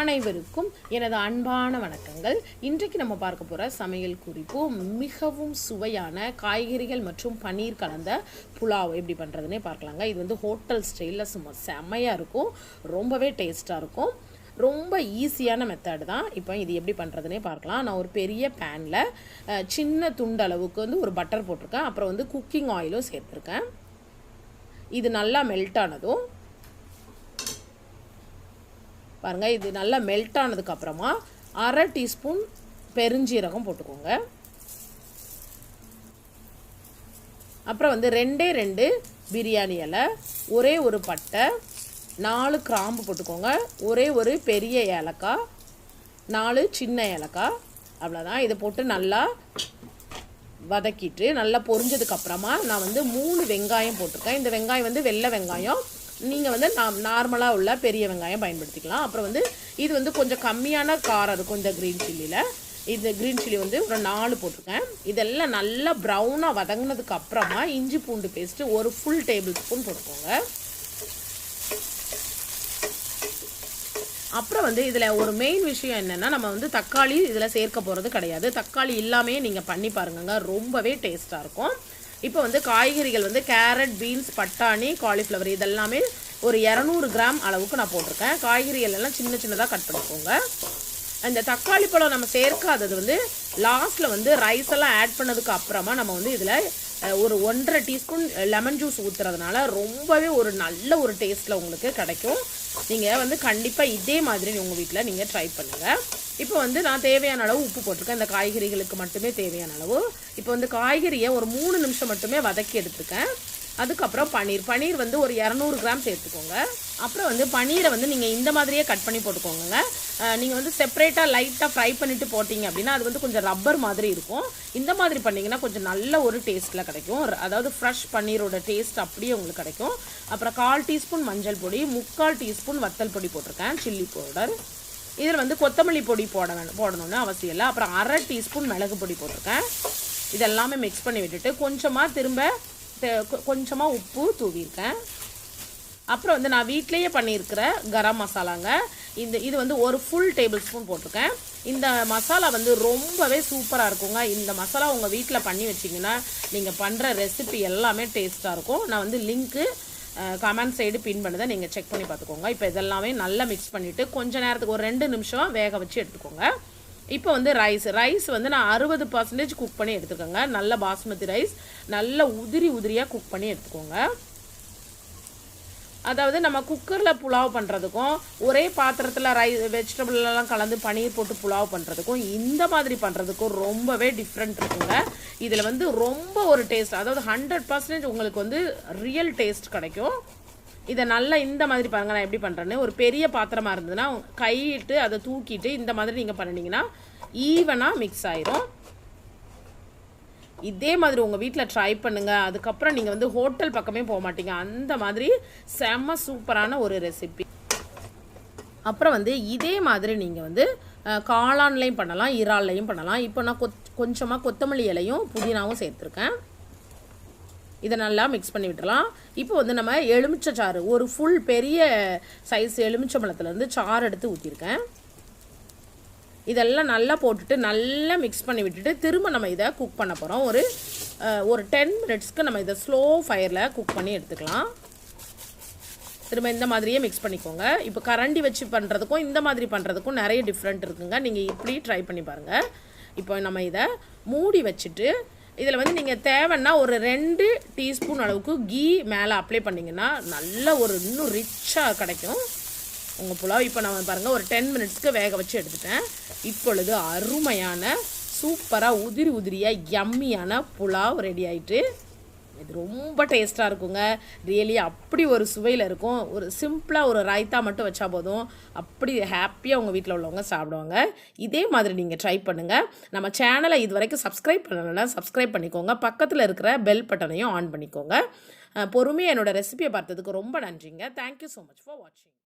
அனைவருக்கும் எனது அன்பான வணக்கங்கள். இன்றைக்கு நம்ம பார்க்க போகிற சமையல் குறிப்பு மிகவும் சுவையான காய்கறிகள் மற்றும் பன்னீர் கலந்த புலாவ் எப்படி பண்ணுறதுனே பார்க்கலாங்க. இது வந்து ஹோட்டல் ஸ்டைலில் சும்மா செம்மையாக இருக்கும். ரொம்பவே டேஸ்ட்டாக இருக்கும். ரொம்ப ஈஸியான மெத்தட் தான். இப்போ இது எப்படி பண்ணுறதுனே பார்க்கலாம். நான் ஒரு பெரிய பேனில் சின்ன துண்டு அளவுக்கு வந்து ஒரு பட்டர் போட்டிருக்கேன். அப்புறம் வந்து குக்கிங் ஆயிலும் சேர்த்துருக்கேன். இது நல்லா மெல்ட் ஆனதும் பாருங்கள் இது நல்லா மெல்ட் ஆனதுக்கப்புறமா அரை டீஸ்பூன் பெருஞ்சீரகம் போட்டுக்கோங்க. அப்புறம் வந்து ரெண்டே ரெண்டு பிரியாணி இலை ஒரே ஒரு பட்டை நாலு கிராம்பு போட்டுக்கோங்க. ஒரே ஒரு பெரிய ஏலக்காய் நாலு சின்ன ஏலக்காய் அவ்வளோதான் இதை போட்டு நல்லா வதக்கிட்டு நல்லா பொரிஞ்சதுக்கப்புறமா நான் வந்து மூணு வெங்காயம் போட்டிருக்கேன். இந்த வெங்காயம் வந்து வெள்ளை வெங்காயம் நீங்கள் வந்து நாம் நார்மலாக உள்ள பெரிய வெங்காயம் பயன்படுத்திக்கலாம். அப்புறம் வந்து இது வந்து கொஞ்சம் கம்மியான காரம் இருக்கும் இந்த க்ரீன் சில்லியில் இந்த க்ரீன் சில்லி வந்து ஒரு நாலு போட்டிருக்கேன். இதெல்லாம் நல்லா ப்ரௌனாக வதங்கினதுக்கு அப்புறமா இஞ்சி பூண்டு பேஸ்ட்டு ஒரு ஃபுல் டேபிள் ஸ்பூன் போட்டுக்கோங்க. அப்புறம் வந்து இதில் ஒரு மெயின் விஷயம் என்னென்னா நம்ம வந்து தக்காளி இதில் சேர்க்க போகிறது கிடையாது. தக்காளி இல்லாமே நீங்கள் பண்ணி பாருங்கங்க. ரொம்பவே டேஸ்ட்டாக இருக்கும். இப்போ வந்து காய்கறிகள் வந்து கேரட் பீன்ஸ் பட்டாணி காலிஃப்ளவர் இதெல்லாமே ஒரு இரநூறு கிராம் அளவுக்கு நான் போட்டிருக்கேன். காய்கறிகள் எல்லாம் சின்ன சின்னதாக கட் பண்ணிக்கோங்க. அந்த தக்காளி பழம் நம்ம சேர்க்காதது வந்து லாஸ்ட்டில் வந்து ரைஸ் எல்லாம் ஆட் பண்ணதுக்கு அப்புறமா நம்ம வந்து இதில் ஒரு ஒன்றரை டீஸ்பூன் லெமன் ஜூஸ் ஊற்றுறதுனால ரொம்பவே ஒரு நல்ல ஒரு டேஸ்ட்டில் உங்களுக்கு கிடைக்கும். நீங்கள் வந்து கண்டிப்பாக இதே மாதிரி உங்கள் வீட்டில் நீங்கள் ட்ரை பண்ணுங்கள் இப்போ வந்து நான் தேவையான அளவு உப்பு போட்டிருக்கேன். இந்த காய்கறிகளுக்கு மட்டுமே தேவையான அளவு. இப்போ வந்து காய்கறியை ஒரு மூணு நிமிஷம் மட்டுமே வதக்கி எடுத்துருக்கேன். அதுக்கப்புறம் பன்னீர். பன்னீர் வந்து ஒரு இரநூறு கிராம் சேர்த்துக்கோங்க. அப்புறம் வந்து பன்னீரை வந்து நீங்கள் இந்த மாதிரியே கட் பண்ணி போட்டுக்கோங்க நீங்கள் வந்து செப்பரேட்டாக லைட்டாக ஃப்ரை பண்ணிவிட்டு போட்டிங்க அப்படின்னா அது வந்து கொஞ்சம் ரப்பர் மாதிரி இருக்கும். இந்த மாதிரி பண்ணிங்கன்னா கொஞ்சம் நல்ல ஒரு டேஸ்ட்டில் கிடைக்கும். அதாவது ஃப்ரெஷ் பன்னீரோட டேஸ்ட் அப்படியே உங்களுக்கு கிடைக்கும். அப்புறம் கால் டீஸ்பூன் மஞ்சள் பொடி முக்கால் டீஸ்பூன் வத்தல் பொடி போட்டிருக்கேன். Chilli powder. இதில் வந்து கொத்தமல்லி பொடி போட வேணும் போடணும்னு அவசியம் இல்லை. அப்புறம் அரை டீஸ்பூன் மிளகு பொடி போட்டிருக்கேன். இதெல்லாமே மிக்ஸ் பண்ணி விட்டுட்டு கொஞ்சமாக திரும்ப கொஞ்சமாக உப்பு தூவியிருக்கேன். அப்புறம் வந்து நான் வீட்லேயே பண்ணியிருக்கிற கரம் மசாலாங்க. இந்த இது வந்து ஒரு ஃபுல் டேபிள் ஸ்பூன் போட்டிருக்கேன். இந்த மசாலா வந்து ரொம்பவே சூப்பராக இருக்குங்க. இந்த மசாலா உங்கள் வீட்டில் பண்ணி வச்சிங்கன்னா நீங்கள் பண்ணுற ரெசிபி எல்லாமே டேஸ்ட்டாக இருக்கும். நான் வந்து லிங்க்கு கமெண்ட் சைடு பின் பண்ணதை நீங்கள் செக் பண்ணி பார்த்துக்கோங்க. இப்போ இதெல்லாமே நல்லா மிக்ஸ் பண்ணிவிட்டு கொஞ்சம் நேரத்துக்கு ஒரு ரெண்டு நிமிஷம் வேக வச்சு எடுத்துக்கோங்க. இப்போ வந்து ரைஸ் ரைஸ் வந்து நான் அறுபது பர்சன்டேஜ் குக் பண்ணி எடுத்துக்கோங்க. நல்ல பாஸ்மதி ரைஸ் நல்ல உதிரி உதிரியாக குக் பண்ணி எடுத்துக்கோங்க. அதாவது நம்ம குக்கரில் புலாவ் பண்ணுறதுக்கும் ஒரே பாத்திரத்தில் ரை வெஜிடபிள்லாம் கலந்து பனீர் போட்டு புலாவ் பண்ணுறதுக்கும் இந்த மாதிரி பண்ணுறதுக்கும் ரொம்பவே டிஃப்ரெண்ட் இருக்குங்க. இதில் வந்து ரொம்ப ஒரு டேஸ்ட் அதாவது ஹண்ட்ரட் பர்சன்டேஜ் உங்களுக்கு வந்து ரியல் டேஸ்ட் கிடைக்கும். இதை நல்லா இந்த மாதிரி பாருங்கள் நான் எப்படி பண்ணுறேன்னு ஒரு பெரிய பாத்திரமாக இருந்ததுன்னா கையிட்டு அதை தூக்கிட்டு இந்த மாதிரி நீங்கள் பண்ணினீங்கன்னா ஈவனாக மிக்ஸ் ஆயிரும். இதே மாதிரி உங்கள் வீட்டில் ட்ரை பண்ணுங்கள் அதுக்கப்புறம் நீங்கள் வந்து ஹோட்டல் பக்கமே போக மாட்டீங்க. அந்த மாதிரி செம்ம சூப்பரான ஒரு ரெசிபி அப்புறம் வந்து இதே மாதிரி நீங்கள் வந்து காளான்லையும் பண்ணலாம் இறால்லையும் பண்ணலாம். இப்போ நான் கொத் கொஞ்சமாக கொத்தமல்லி இலையும் புதினாவும் சேர்த்துருக்கேன். இதை நல்லா மிக்ஸ் பண்ணி விட்டுலாம் இப்போ வந்து நம்ம எலுமிச்சை சாறு ஒரு ஃபுல் பெரிய சைஸ் எலுமிச்சை பழத்துலேருந்து சாறு எடுத்து ஊற்றிருக்கேன் இதெல்லாம் நல்லா போட்டுட்டு நல்லா மிக்ஸ் பண்ணி விட்டுட்டு திரும்ப நம்ம இதை குக் பண்ண போகிறோம் ஒரு ஒரு டென் மினிட்ஸ்க்கு நம்ம இதை ஸ்லோ ஃபயரில் குக் பண்ணி எடுத்துக்கலாம். திரும்ப இந்த மாதிரியே மிக்ஸ் பண்ணிக்கோங்க. இப்போ கரண்டி வச்சு பண்ணுறதுக்கும் இந்த மாதிரி பண்ணுறதுக்கும் நிறைய டிஃப்ரெண்ட் இருக்குங்க. நீங்கள் இப்படி ட்ரை பண்ணி பாருங்கள் இப்போ நம்ம இதை மூடி வச்சுட்டு இதில் வந்து நீங்கள் தேவைன்னா ஒரு ரெண்டு டீஸ்பூன் அளவுக்கு கீ மேலே அப்ளை பண்ணிங்கன்னா நல்ல ஒரு இன்னும் ரிச்சாக கிடைக்கும். உங்கள் புலாவ் இப்போ நான் பாருங்கள் ஒரு டென் மினிட்ஸ்க்கு வேக வச்சு எடுத்துட்டேன். இப்பொழுது அருமையான சூப்பராக உதிரி உதிரியாக யம்மியான புலாவ் ரெடி ஆகிட்டு இது ரொம்ப டேஸ்ட்டாக இருக்குங்க. ரியலி அப்படி ஒரு சுவையில் இருக்கும். ஒரு சிம்பிளாக ஒரு ரைத்தா மட்டும் வச்சா போதும். அப்படி ஹாப்பியாக உங்கள் வீட்டில் உள்ளவங்க சாப்பிடுவாங்க. இதே மாதிரி நீங்கள் ட்ரை பண்ணுங்கள் நம்ம சேனலை இது வரைக்கும் சப்ஸ்கிரைப் பண்ணலைன்னா சப்ஸ்கிரைப் பண்ணிக்கோங்க. பக்கத்தில் இருக்கிற பெல் பட்டனையும் ஆன் பண்ணிக்கோங்க. பொறுமையாக என்னோடய ரெசிபியை பார்த்ததுக்கு ரொம்ப நன்றிங்க. தேங்க்யூ ஸோ மச் ஃபார் வாட்சிங்